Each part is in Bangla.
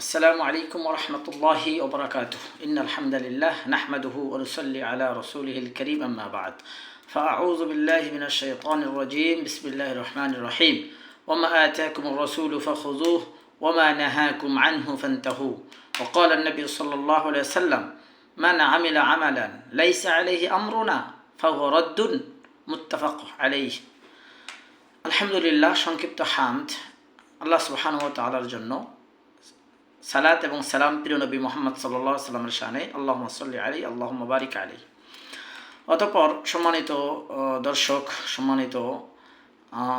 السلام عليكم ورحمة الله وبركاته. إن الحمد لله نحمده ونصلي على رسوله الكريم أما بعد. فأعوذ بالله من الشيطان الرجيم. بسم الله الرحمن الرحيم. وما آتاكم الرسول فخذوه وما نهاكم عنه فانتهوا. وقال النبي صلى الله عليه وسلم من عمل عملا ليس عليه أمرنا فهو رد متفق عليه. الحمد لله شنكبت حامد الله سبحانه وتعالى الجنة. সালাত এবং সালাম প্রিয় নবী মোহাম্মদ সাল্লাহ সাল্লামের শানে আল্লাহ সাল্লি আলী আল্লাহ মুবারিক আলী অতপর সম্মানিত দর্শক, সম্মানিত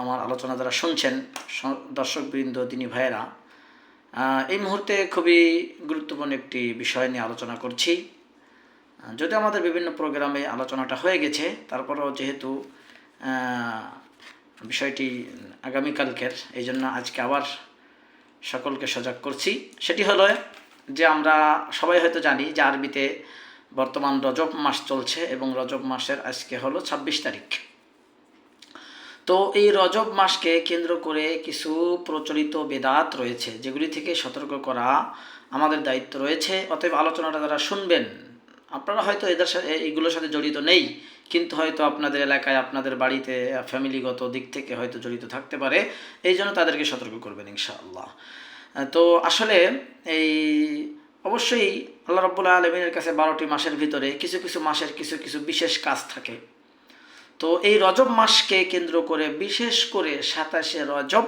আমার আলোচনা যারা শুনছেন দর্শকবৃন্দ তিনি ভাইয়েরা এই মুহূর্তে খুবই গুরুত্বপূর্ণ একটি বিষয় নিয়ে আলোচনা করছি। যদিও আমাদের বিভিন্ন প্রোগ্রামে আলোচনাটা হয়ে গেছে, তারপরেও যেহেতু বিষয়টি আগামীকালকের এই জন্য আজকে আবার সকলকে সজাগ করছি। সেটি হলো যে আমরা সবাই হয়তো জানি যে আরবিতে বর্তমান রজব মাস চলছে এবং রজব মাসের আজকে হলো ছাব্বিশ তারিখ। তো এই রজব মাসকে কেন্দ্র করে কিছু প্রচলিত বেদাত রয়েছে, যেগুলি থেকে সতর্ক করা আমাদের দায়িত্ব রয়েছে। অতএব আলোচনাটা যারা শুনবেন আপনারা হয়তো এদের সাথে এইগুলোর সাথে জড়িত নেই, কিন্তু হয়তো আপনাদের এলাকায়, আপনাদের বাড়িতে ফ্যামিলিগত দিক থেকে হয়তো জড়িত থাকতে পারে, এই জন্য তাদেরকে সতর্ক করবেন ইনশাআল্লাহ। তো আসলে এই, অবশ্যই আল্লাহ রব্বুল্লাহ আলমিনের কাছে বারোটি মাসের ভিতরে কিছু কিছু মাসের কিছু কিছু বিশেষ কাজ থাকে। তো এই রজব মাসকে কেন্দ্র করে, বিশেষ করে সাতাশে রজব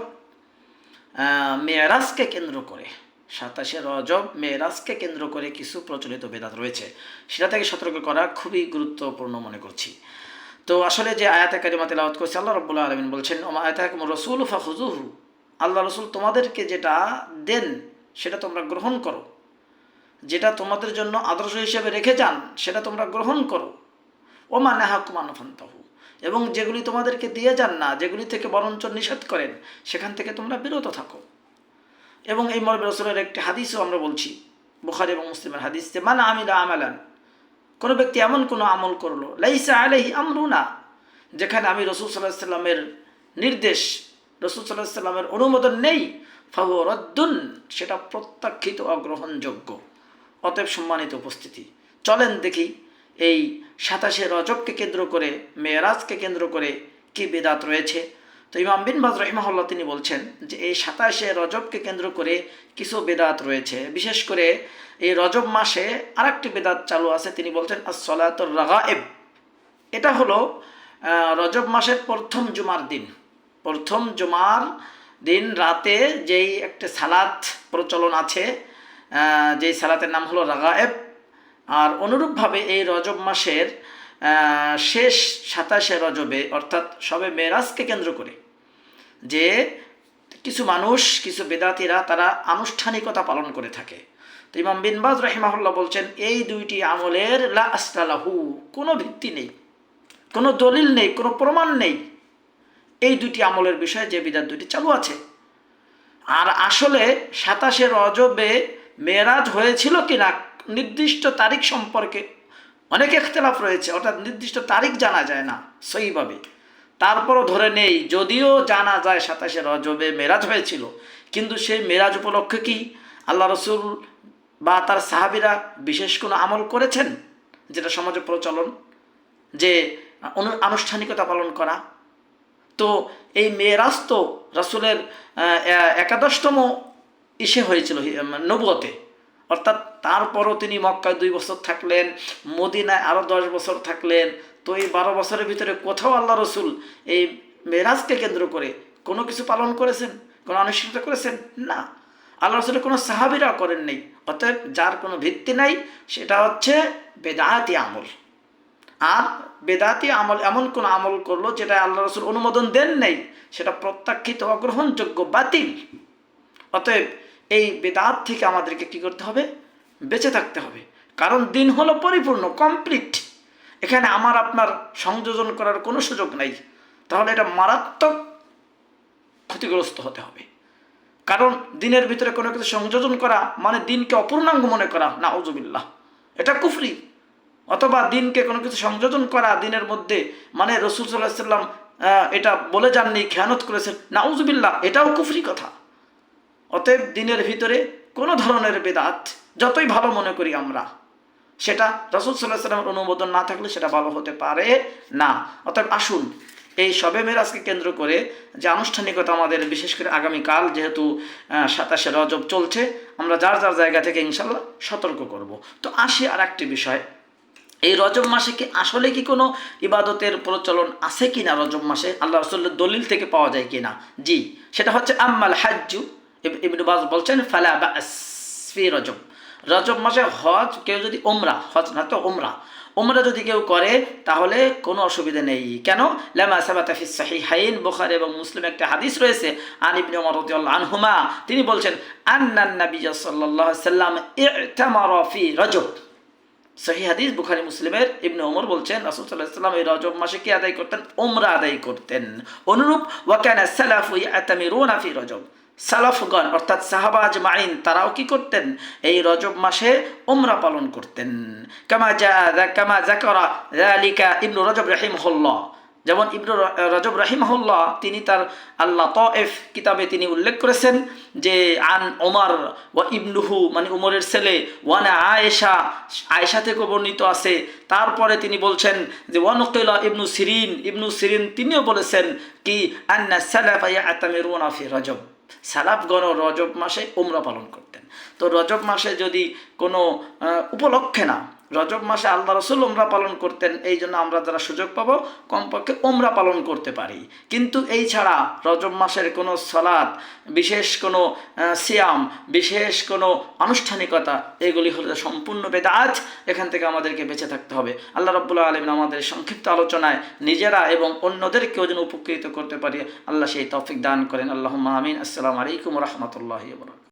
মেয়ারাজকে কেন্দ্র করে। সাতাশে রজব মেয়েরাজকে কেন্দ্র করে কিছু প্রচলিত বেদাত রয়েছে। সেটা থেকে সতর্ক করা খুবই গুরুত্বপূর্ণ মনে করছি। তো আসলে যে আয়াতে কারিমা তেলাওয়াত করছে, আল্লাহ রব্বুল্লাহ আলমিন বলছেন, ওমা আয়াতাকুম রসুল ফাহুজুহু আল্লাহ রসুল তোমাদেরকে যেটা দেন, সেটা তোমরা গ্রহণ করো। যেটা তোমাদের জন্য আদর্শ হিসেবে রেখে যান, সেটা তোমরা গ্রহণ করো। ওমা নেহাকুমানফান্তাহু এবং যেগুলি তোমাদেরকে দিয়ে যান না, যেগুলি থেকে বরঞ্চ নিষেধ করেন, সেখান থেকে তোমরা বিরত থাকো। এবং এই মরবে রসুলের একটি হাদিসও আমরা বলছি, বুখারি এবং মুসলিমের হাদিস যে মানে আমিলা আমালান কোনো ব্যক্তি এমন কোনো আমল করল, লাইসা আলহি আমরুনা যেখানে আমি রসুল সাল্লাহ সাল্লামের নির্দেশ, রসুল সাল্লাহ সাল্লামের অনুমোদন নেই ফাহু রদ্দুন সেটা প্রত্যাখ্যিত অগ্রহণযোগ্য, অতএব সম্মানিত উপস্থিতি। চলেন দেখি এই সাতাশে রজবকে কেন্দ্র করে, মেয়েরাজকে কেন্দ্র করে কি বেদাত রয়েছে। তো ইমাম বিন বাজ রহিমাহুল্লাহ তিনি বলছেন যে এই সাতাশে রজবকে কেন্দ্র করে কিছু বেদাত রয়েছে। বিশেষ করে এই রজব মাসে আরেকটি বেদাত চালু আছে, তিনি বলছেন আসলাতুর রাগায়েব। এটা হলো রজব মাসের প্রথম জুমার দিন। প্রথম জুমার দিন রাতে যেই একটা সালাত প্রচলন আছে যেই সালাতের নাম হলো রাগায়েব। আর অনুরূপভাবে এই রজব মাসের শেষ সাতাশে রজবে, অর্থাৎ সবে মেরাজকে কেন্দ্র করে যে কিছু মানুষ, কিছু বেদাতিরা তারা আনুষ্ঠানিকতা পালন করে থাকে। তো ইমাম বিনবাজ রহিমাহুল্লাহ বলছেন, এই দুইটি আমলের লা আসলাহু কোনো ভিত্তি নেই, কোনো দলিল নেই, কোনো প্রমাণ নেই। এই দুটি আমলের বিষয়ে যে বিদাত দুটি চালু আছে। আর আসলে সাতাশে রজবে মেরাজ হয়েছিল কিনা, নির্দিষ্ট তারিখ সম্পর্কে অনেক এখতলাফ রয়েছে, অর্থাৎ নির্দিষ্ট তারিখ জানা যায় না, সহিভাবে। তারপরও ধরে নেই, যদিও জানা যায় সাতাশে রজবে মেরাজ হয়েছিল। কিন্তু সেই মেরাজ উপলক্ষে কি আল্লাহ রসুল বা তার সাহাবিরা বিশেষ কোনো আমল করেছেন? যেটা সমাজে প্রচলন, যে আনুষ্ঠানিকতা পালন করা? তো এই মেয়েরাজ তো রাসুলের একাদশতম ইসে হয়েছিল নবুয়তে। অর্থাৎ তারপরও তিনি মক্কায় দুই বছর থাকলেন, মদিনায় আরও দশ বছর থাকলেন তো এই বারো বছরের ভিতরে কোথাও আল্লাহ রসুল এই মেরাজকে কেন্দ্র করে কোনো কিছু পালন করেছেন? কোনো অনুষ্ঠিত করেছেন? না। আল্লাহ রসুলের কোনো সাহাবিরা করেন নেই। অতএব যার কোনো ভিত্তি নাই, সেটা হচ্ছে বেদায়াতি আমল। আর বেদাতি আমল এমন কোন আমল করল যেটা আল্লাহ রসুল অনুমোদন দেন নেই, সেটা প্রত্যাখ্যিত অগ্রহণযোগ্য বাতিল। অতএব এই বেদাত থেকে আমাদেরকে কি করতে হবে? বেঁচে থাকতে হবে। কারণ দিন হলো পরিপূর্ণ কমপ্লিট এখানে আমার, আপনার সংযোজন করার কোনো সুযোগ নাই। তাহলে এটা মারাত্মক ক্ষতিগ্রস্ত হতে হবে। কারণ দিনের ভিতরে কোনো কিছু সংযোজন করা মানে দিনকে অপূর্ণাঙ্গ মনে করা না উজুবিল্লাহ এটা কুফরি। অথবা দিনকে কোনো কিছু সংযোজন করা দিনের মধ্যে মানে রসুল সাল্লাহ সাল্লাম এটা বলে যাননি, খেয়ানত করেছেন, নাউজুবিল্লাহ, এটাও কুফরি কথা। অতএব দিনের ভিতরে কোনো ধরনের বেদাত, যতই ভালো মনে করি আমরা সেটা রসুল সাল্লাহ সাল্লামের অনুমোদন না থাকলে সেটা ভালো হতে পারে না। অর্থাৎ আসুন, এই সবে মেরাজকে কেন্দ্র করে যে আনুষ্ঠানিকতা আমাদের বিশেষ করে আগামীকাল যেহেতু সাতাশে রজব চলছে, আমরা যার যার জায়গা থেকে ইনশাল্লাহ সতর্ক করব। তো আসি আর একটি বিষয়। এই রজব মাসে কি আসলে কি কোনো ইবাদতের প্রচলন আছে কি না রজব মাসে? আল্লাহ রসুল্লের দলিল থেকে পাওয়া যায় কি না জি, সেটা হচ্ছে আম্মাল হাজ্জু ইবনু বাজ বলছেন, ফালা বা রজব। রজব মাসে হজ, কেউ যদি ওমরা হজ না তো ওমরা ওমরা যদি কেউ করে, তাহলে কোনো অসুবিধা নেই। কেন? লামা সাবাতাফি সাহিহাইন, বুখারী এবং মুসলিম একটা হাদিস রয়েছে, আন ইবনে ওমর আনহুমা, তিনি বলছেন, আন্নান নবী সাল্লাল্লাহু আলাইহি সাল্লাম ইতামারা ফি রজব। সহি হাদিস, বুখারি, মুসলিমের ইবনে ওমর বলছেন, রাসূল সাল্লাল্লাহু আলাইহি সাল্লাম এই রজব মাসে কি আদায় করতেন? ওমরা আদায় করতেন। অনুরূপ ওয়াকানা সালাফু ইয়াতামিরুনা ফি রজব। সালাফগণ, অর্থাৎ সাহাবাজ মাইন তারাও কি করতেন? এই রজব মাসে ওমরা পালন করতেন। কামা কামা জাকরা যালিকা ইবনু রজব রাহিমহুল্লাহ। যেমন ইবনু রজব রাহিমহুল্লাহ, তিনি তার আল্লাহ তফ কিতাবে তিনি উল্লেখ করেছেন যে, আন ওমর ওয়া ইবনুহু মানে উমরের ছেলে, ওয়ানা আয়েশা আয়েশা থেকে বর্ণিত আছে। তারপরে তিনি বলছেন যে, ওয়ান ওয়ানুকিলা ইবনু সিরিন ইবনু সিরিন তিনিও বলেছেন কি, আন্না সালাফা ইয়াতামিরুনা ফি রজব। সালাফগণ রজব মাসে উমরা পালন করতেন। তো রজব মাসে যদি কোনো উপলক্ষে না রজব মাসে আল্লাহ রসুল ওমরা পালন করতেন, এই জন্য আমরা যারা সুযোগ পাবো, কমপক্ষে ওমরা পালন করতে পারি। কিন্তু এই ছাড়া রজব মাসের কোনো সলাদ বিশেষ কোনো সিয়াম, বিশেষ কোনো আনুষ্ঠানিকতা, এগুলি হলে সম্পূর্ণ বেদাত, এখান থেকে আমাদেরকে বেঁচে থাকতে হবে। আল্লাহ রব্বুল্লাহ আলমিন আমাদের সংক্ষিপ্ত আলোচনায় নিজেরা এবং অন্যদেরকেও যেন উপকৃত করতে পারি, আল্লাহ সেই তৌফিক দান করেন। আল্লাহ আমিন। আসসালামু আলাইকুম রহমতুল্লাহ